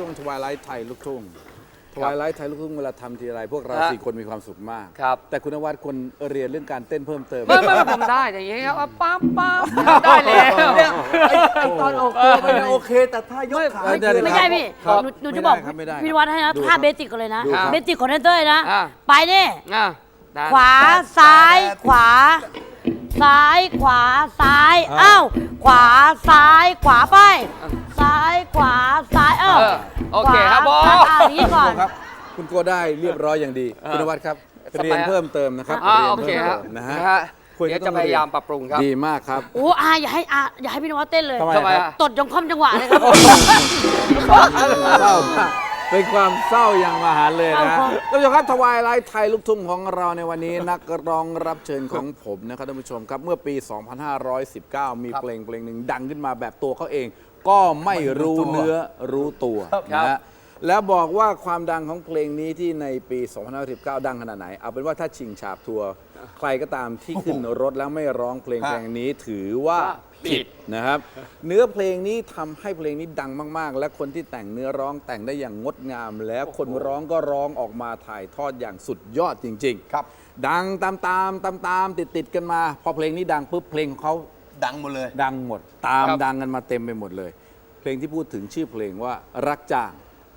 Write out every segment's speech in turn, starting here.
ช่วงทวายไลท์ไทยลูกทุ่งทวายไลท์ไทยลูกทุ่งเวลาทำทีไรพวกเราฮะสี่คนมีความสุขมาก ครับ แต่คุณนวัดคนเรียนเรื่องการเต้นเพิ่มเติม ไม่ไม่ไม่ผมได้อย่างนี้ครับว่าปั๊มปั๊มได้แล้วเนี่ยไอ้ไอ้ตอนออกตัวมันยังโอเค แต่ถ้ายกขา ไม่ได้ไม่ใช่พี่ครับหนูหนูไม่จะบอกได้ครับไม่ได้พี่วัดให้นะดูท่าครับเบสิกกันเลยนะ ดูครับ เบสิกของเต้ยนะ อะไปนี่ อะได้ขวาซ้ายขวา ซ้ายขวาซ้าย อ้าว ขวาซ้ายขวาไป ซ้ายขวา โอเคครับขวาบออะอย่างนี้ก่อน ครับ คุณโกได้เรียบร้อยอย่างดี เออคุณนวัดครับ สบาย เรียนเพิ่มเติมนะครับอ่ารียนโอเคพิ่มครับติมนะฮะนะฮะคุณเดี๋ยวก็ต้จะองพยายามปรับปรุงครับ ดีมากครับ โอ้อาอย่าให้อาอย่าให้พี่นวัดเต้นเลย ทำไม ทำไมครับอะ ตดจงค่อมจังหวะเลยครับ เศร้ามากเป็นความเศร้าอย่างมหาเลยนะครับ ท่านผู้ชมครับทวายไลท์ไทยลูกทุ่งของเราในวันนี้ นักร้องรับเชิญของผมนะครับท่านผู้ชมครับเมื่อปี 2519 มีเพลงเพลงหนึ่งดังขึ้นมาแบบตัวเขาเอง ก็ไม่รู้เนื้อรู้ตัวนะฮะแล้วบอกว่าความดังของเพลงนี้ที่ในปี2519 ดังขนาดไหน เอาเป็นว่าถ้าชิงฉาบทัวร์ใครก็ตามที่ขึ้นรถแล้วไม่ร้องเพลงเพลงนี้ถือว่าผิดนะครับ เนื้อเพลงนี้ทำให้เพลงนี้ดังมาก ๆ และคนที่แต่งเนื้อร้องแต่งได้อย่างงดงาม แล้วคนร้องก็ร้องออกมาถ่ายทอดอย่างสุดยอดจริง ๆ ครับ ดังตามตามตามตามติดติดๆกันมา พอเพลงนี้ดังปุ๊บเพลงของเขา ดังหมดเลย ดังหมด ตามครับ ดังกันมาเต็มไปหมดเลย เพลงที่พูดถึงชื่อเพลงว่ารักจ้าง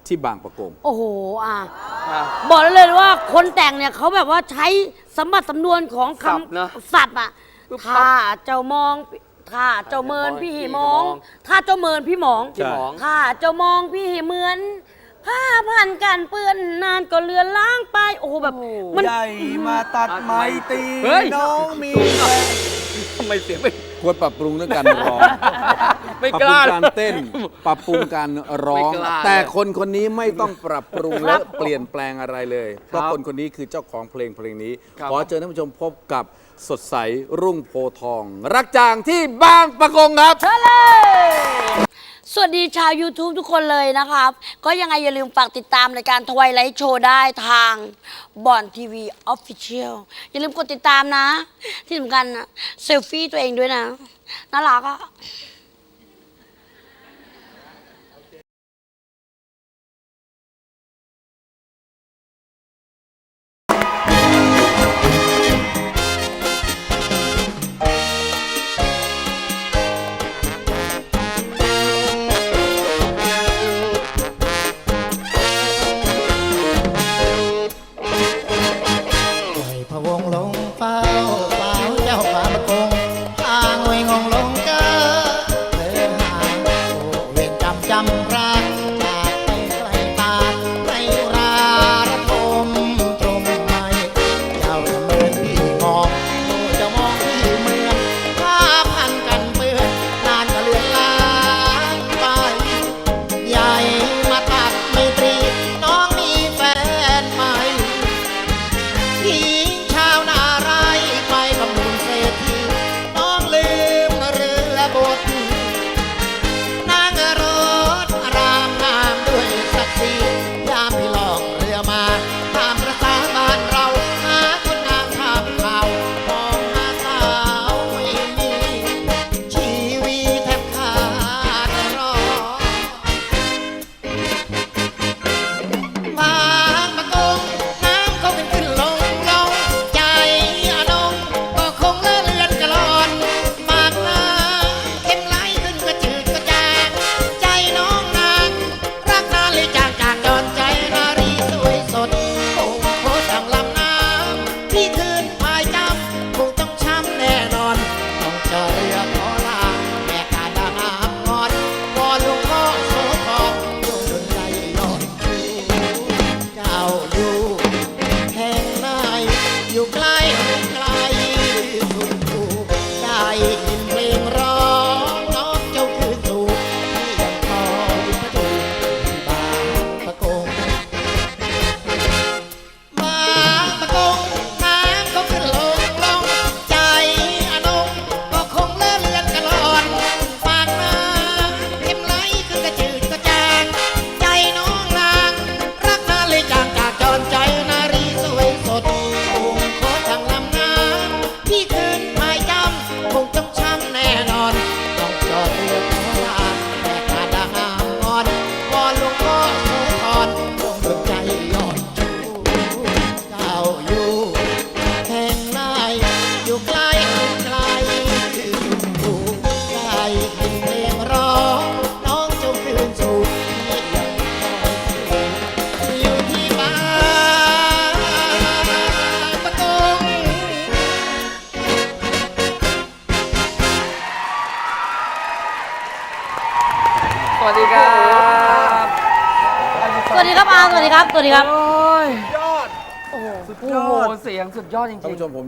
ที่บางประกง โอ้โห อะ อะ บอกได้เลยว่าคนแต่งเนี่ยเขาแบบว่าใช้สมบัติสำนวนของคศัพท์เนอะำสัตว์อะปึ๊บปั๊บถ้าเจ้ามองถ้าเจ้าเมินพี่พี่มองมอง ถ้าเจ้าเมินพี่หมองพี่หมอง ถ้าเจ้ามองพี่เหมือนผ้าพันกันเปื้อนนานก็เลือนล้างไป โอ้โหแบบมัน ใหญ่มาตัดไม้ตี เฮ้ย น้องมีแฟนทำ ไมเสียงไม่ควรปรับปรุงเรื่องการร้อง ไม่ปรับกปรุล้า งการเต้น ปรับปรุงการร้อง ไม่กล้าแต่คนคนนี้ไม่ต้องปรับปรุงครัและบเปลี่ยนแปลงอะไรเลย เพราะครับคนคนนี้คือเจ้าของเพลงเพลงนี้ ครับ ขอเชิญท่านผู้ชมพบกับสดใสรุ่งโพธิ์ทอง รักจางที่บางประกงครับ สวัสดีชาว YouTube ทุกคนเลยนะครับ ก็ยังไงอย่าลืมฝากติดตามรายการทวายไลท์โชว์ได้ทางบอนทีวีออฟฟิเชียลอย่าลืมกดติดตามนะ ที่สำคัญนะเซลฟี่ตัวเองด้วยนะ น่ารักอะ วัสดีครับ โอ้ยยอด โอ้โหสุดโอ้ยอดโหเสียงสุดยอดจท่านริงผู้ชมผม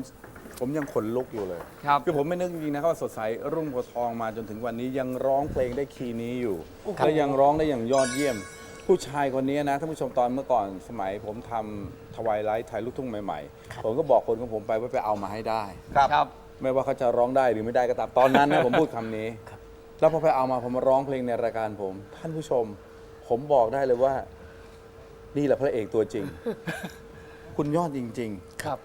ผมยังขนลุกอยู่เลยครับ คือผมไม่นึกจริงๆนะครับว่าสดใสรุ่งโพธิ์ทองมาจนถึงวันนี้ยังร้องเพลงได้คีย์นี้อยู่และยังร้องได้อย่างยอดเยี่ยม ผู้ชายคนนี้นะท่านผู้ชมตอนเมื่อก่อนสมัยผมทำทวายไลท์ไทยลูกทุ่งใหม่ๆ ผมก็บอกคนของผมไปว่าไปเอามาให้ได้ ครับๆครับไม่ว่าเขาจะร้องได้หรือไม่ได้ก็ตามตอนนั้นนะ ผมพูดคำนี้ แล้วพอไปเอามาผมมาร้องเพลงในรายการผม ท่านผู้ชม ผมบอกได้เลยว่า นี่แหละพระเอกตัวจริง คุณยอดจริง ครับ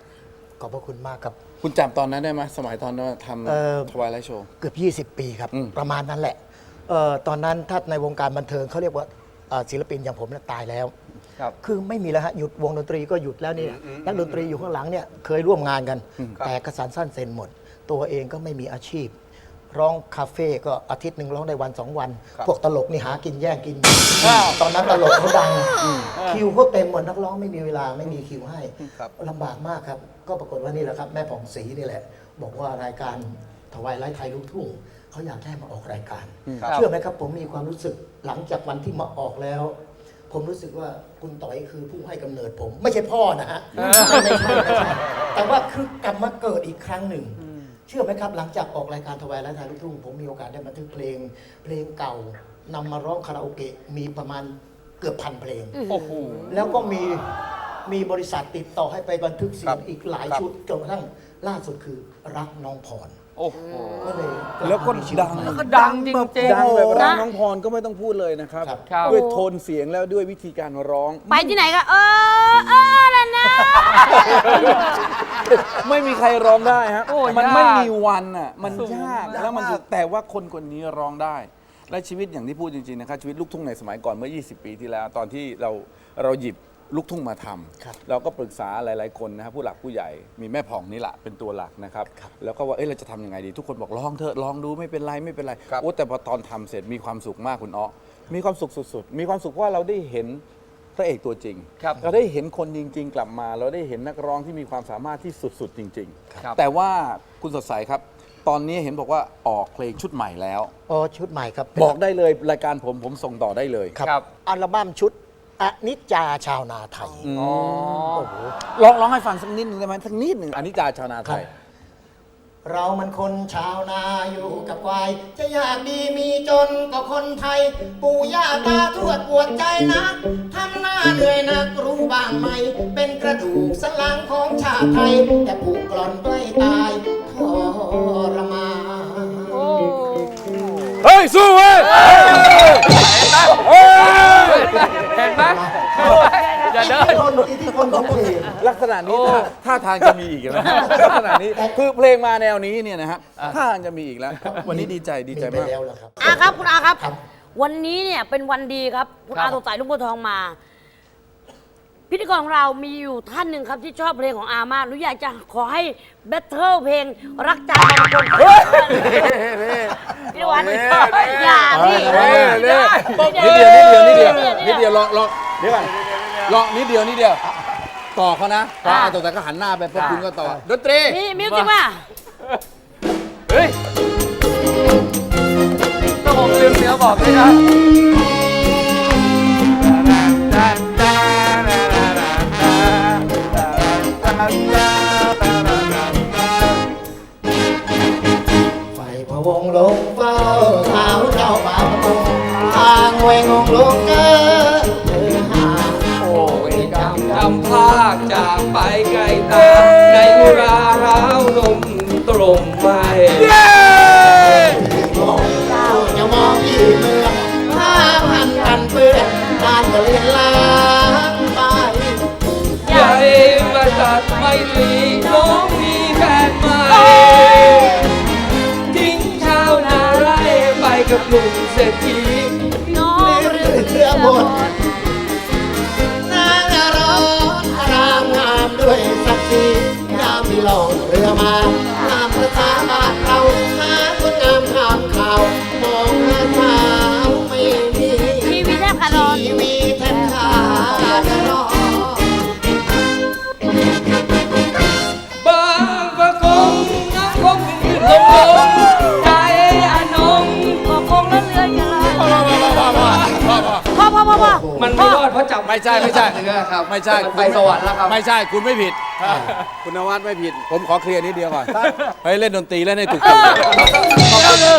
ขอบพระคุณมากครับ ๆ คุณจำตอนนั้นได้ไหมสมัยตอนนั้นทเอ่อำทวายไลท์โชว์ เกือบ 20 ปีครับ อืม ประมาณนั้นแหละเอ่อตอนนั้นถ้าในวงการบันเทิงเขาเรียกว่าเอ่อศิลปินอย่างผมเนี่ยตายแล้ว ครับ คือไม่มีแล้วฮะหยุดวงดนตรีก็หยุดแล้วเนี่ยนักดนตรีอยู่ข้างหลังเนี่ยเคยร่วมงานกัน แต่กระสันสั้นเซ็นหมด ตัวเองก็ไม่มีอาชีพ ร้องคาเฟ่ก็อาทิตย์หนึ่งร้องได้วันสองวัน พวกตลกนี่หากินแย่งกิน ตอนนั้นตลกเขาดัง คิวเขาเต็มหมดนักร้องไม่มีเวลาไม่มีคิวให้ครับลำบากมากครับ ก็ปรากฏว่านี่แหละครับ แม่ผ่องศรีนี่แหละ บอกว่ารายการถวายไลฟ์ไทยลูกทุ่งเขาอยากให้มาออกรายการครับเชื่อไหมครับ ผมมีความรู้สึกหลังจากวันที่มาออกแล้ว ผมรู้สึกว่าคุณต่อยคือผู้ให้กำเนิดผม ไม่ใช่พ่อนะฮะไม่ไม่ใช่ไม่ใช่แต่ว่าคือกลับมาเกิดอีกครั้งหนึ่ง เชื่อไหมครับ หลังจากออกรายการถวายไลฟ์ไทยลูกทุ่งผมมีโอกาสได้บันทึกเพลง เพลงเก่านำมาร้องคาราโอเกะมีประมาณเกือบพันเพลง โอ้โห แล้วก็มีมีบริษัทติดต่อให้ไปบันทึกเสีครัยงบอีกหลายครับชุดจนกระทั่งล่าสุดคือรักน้องพรโอ้โห ก็เลยแล้วก็มีชีดัวิตงใหม่ แล้วก็ดังจริงๆดังแบบรักนะน้องพรก็ไม่ต้องพูดเลยนะครับครับ ครับ ด้วยโทนเสียงแล้วด้วยวิธีการร้อง ไปที่ไหนก็เออเออแล้วนะ ไม่มีใครร้องได้ฮะ โอ้ยมันยากไม่มีวันอะ มันสูงยากยาก แล้วมันมากคือแต่ว่าคนคนนี้ร้องได้ และชีวิตอย่างที่พูดจริงๆนะครับชีวิตลูกทุ่งในสมัยก่อนเมื่อ 20 ปีที่แล้ว ตอนที่เราเราหยิบลูกทุ่งมาทำครับเราก็ปรึกษาหลายๆคนนะครับผู้หลักผู้ใหญ่มีแม่ผ่องนี่แหละเป็นตัวหลักนะครับ แล้วก็ว่าเอ้ยเราจะทำยังไงดี ทุกคนบอกลองเถอะลองดูไม่เป็นไรไม่เป็นไรครับโอ้แต่พอตอนทำเสร็จมีความสุขมากคุณอ้อมีความสุขสุดๆ มีความสุขเพราะว่าเราได้เห็นพ ระเอกตัวจริง ครับเราได้เห็นคนจริง ๆ กลับมา เราได้เห็นนักร้องที่มีความสามารถที่สุด ๆ จริง ครับ ๆ แต่ว่าคุณสดใสครับ ตอนนี้เห็นบอกว่าออกเพลงชุดใหม่แล้ว อ๋อชุดใหม่ครับบอกได้เลยรายการผมผมส่งต่อได้เลยครับครับอัลบั้มชุดอนิจจาชาวนาไทยอ๋อร้องร้องให้ฟังสักนิดหนึ่งได้ไหมสักนิดหนึ่งอันนี้จาชาวนาไทย เรามันคนชาวนาอยู่กับควาย จะอยากดีมีจนก็คนไทย ปู่ย่าตาทวดปวดใจนักทำหน้าเหนื่อยนักรู้บ้างไหม เป็นกระดูกสันหลังของชาติไทย แต่ปู่กลอนใกล้ตายทรมานเฮ้ย สู้เว้ย ทธิพลของเพลงลักษณะนี้ท่าท่าทางจะมีอีกนะลักษณะนี้คือเพลงมาแนวนี้เนี่ยนะฮะท่าทางจะมีอีกแล้ว วันนี้ดีใจดีใจมีมากไปแล้วเหรอครับ อาครับคุณอาครับ ครับ วันนี้เนี่ยเป็นวันดีครับ คุณครัอาบสดใสลุงบัวทองมา พิธีกรของเรามีอยู่ท่านหนึ่งครับ ที่ชอบเพลงของอามากหนูอยากจะขอให้แบทเทิลเพลงรักจางบางคนพี่วันอย่าพี่เฮ้ยเฮ้ยนิดเดียวนิดเดียวนิดเดียวนิดเดียวรอรอเดี๋ยวก่อนรอนิดเดียวนิดเดียว ต่อเขานะต่อต่อแต่ก็หันหน้าไปพวกคุณก็ต่อ ดนตรี นี่มิวสิกมาเฮ้ยต้องผมลืมเนื้อบอกเลยนะไฟพะวงลงเฝ้าสาวเจ้าป่าประกงทางเวงงลงเกอเธอาคจากไปไกลตา ในอุราร้าวนมตรมไม่มองเจ้าจะมองที่เมืองผ้าพันกันเปื้อนบ้านก็เลียนลางไปใหญ่มาตัดไม่ตีน้องมีแฟนใหม่ทิ้งชาวนาไร่ไปกับหนุ่มเศรษฐีน้องเรือเรือหมด ยามมีลงเรือมางามภาษาบ้านเราหาคนงามข่าข่าว มองหาสาวไม่มีทีวีแทบขาดนอนทีวีแทบขาดรอบางประกงน้ำคงขึ้นลงลงใจอนงบกงเรืออย่าลยพอพอพอพอมันไม่ร ไม่ใช่ไม่ใช่ เนื้อครับไม่ใช่นไปสวรรค์แล้วครับ ไม่ใช่คุณไม่ผิด คุณนวัดไม่ผิด ผมขอเคลียร์นิดเดียวก่อนเฮ้ยเล่นดนตรีเล่นให้ถูกต้อง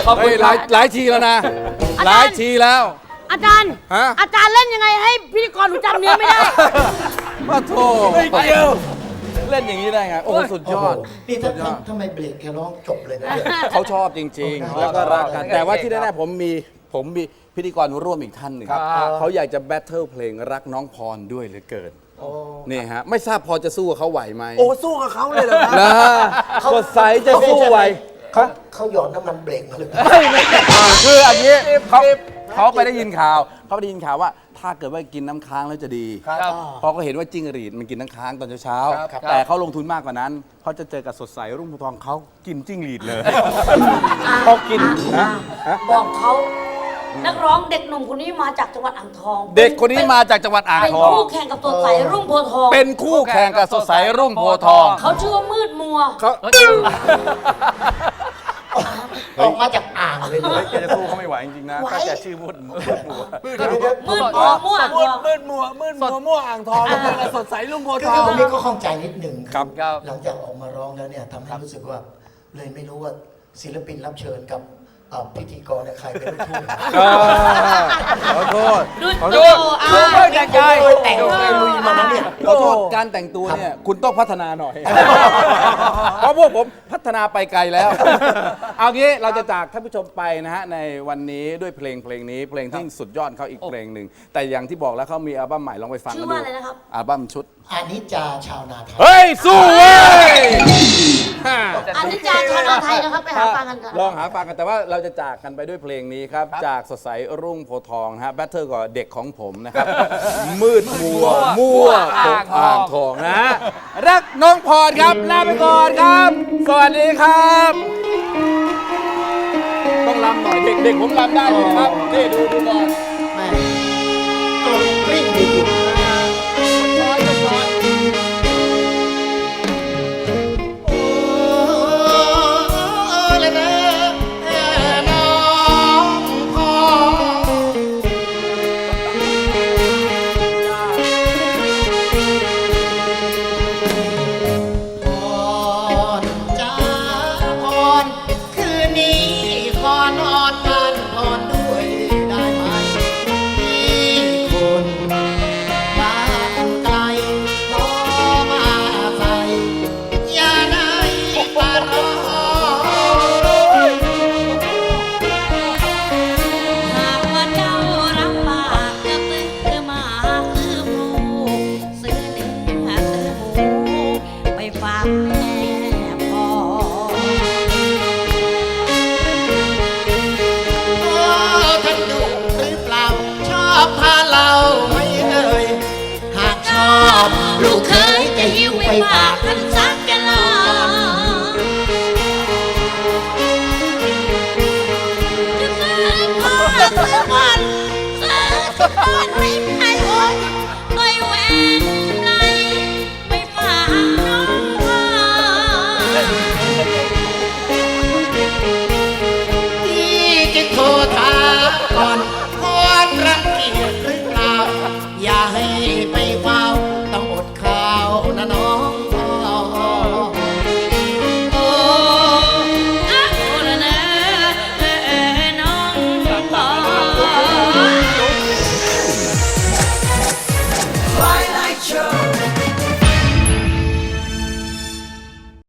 ขอบคุเฮ้ณยคหรัลายบหลายทีแล้วนะอาจารย์หลายทีแล้ว อาจารย์ ฮะ อาจารย์เล่นยังไงให้พิธีกรหนูจำเนื้อไม่ได้ มาโทไม่เกี่ยวเล่นอย่างนี้ได้ไง โอ้โหสุดยอด นี่ถ้าทำทำไมเบรกแค่ร้องจบเลยนะเนี่ยเขาชอบจริง ๆ แล้วก็รักกัน แต่ว่าที่แน่ๆผมมี ผมมีพิธีกรร่วมอีกท่านหนึ่งเขาอยากจะแบทเทิลเพลงรักน้องพรด้วยเหลือเกินนี่ฮะ ไม่ทราบพอจะสู้กับเขาไหวไหมโอ้สู้กับเขาเลยเหรอครับนะสดใสจะสู้ไหวเขาเขาหยอดน้ำมันเบรกมาเลยคืออันนี้เขาเขาไปได้ยินข่าว เขาไปได้ยินข่าวว่า ถ้าเกิดว่ากินน้ำค้างแล้วจะดี ครับเพราะเขาเห็นว่าจิ้งหรีดมันกินน้ำค้างตอนเช้าๆ ครับ แต่เขาลงทุนมากกว่านั้นเขาจะเจอกับสดใสรุ่งทองเขากินจิ้งหรีดเลย เขากินนะฮะบอกเขา นักร้องเด็กหนุ่มคนนี้มาจากจังหวัดอ่างทอง เด็กคนนี้มาจากจังหวัดอ่างเป็นทอง คู่แข่งกับตัวใสรุ่งโพธิ์ทอง เป็นคู่แข่งกับสดใสรุ่งโพธิ์ทอง เขาชื่อว่ามืดมัวเขาออกมาจากอ่างเลยเลยแกจะสู้เขาไม่ไหวจริงๆนะถ้าแกชื่อมุดมุดมัวมืดมัวมั่วมืดมืดมัวมืดมัวมั่วอ่างทองแล้วเป็นอะไรสดใสลุ่มโพธิ์คืทออง ตรงนี้ก็ข้องใจนิดหนึ่งครับครับ หลังจากออกมาร้องแล้วเนี่ยทำให้รู้สึกว่า เลยไม่รู้ว่าศิลปินรับเชิญกับ เอ่อพิธีกรเนี่ยใครเป็นลูกทุ่งขอโทษดูขอดูโทษอะเฮ้ยแต่งกายเคยแต่งเคยลุยมานะเนี่ย ขอโทษการแต่งตัวเนี่ยคุณต้องพัฒนาหน่อย เพราะพวกผมพัฒนาไปไกลแล้ว เอางี้เราจะจากท่านผู้ชมไปนะฮะในวันนี้ด้วยเพลงเพลงนี้ เพลงที่สุดยอดเขาอีกเพลงหนึ่ง แต่อย่างที่บอกแล้วเขามีอัลบั้มใหม่ลองไปฟังชื่กัอนดูว่าอะไรนะครับ อัลบั้มชุดอานิจจาชาวนาไทย เฮ้ย สู้เว้ย อันนี้จาชานาไทยนะครับ ไปหาฟังกันกันลองหาฟังกันแต่ว่าเราจะจากกันไปด้วยเพลงนี้ครับ จากสดใสรุ่งโพธิ์ทองนะฮะแบทเทิลกับเด็กของผมนะครับ มืดมัวมั่วตกอ่างทองนะฮะรักน้องพรครับลาไปก่อนครับ สวัสดีครับ ต้องรำหน่อยเด็กๆผมรำได้เลยนะครับนี่ดูดูก่อน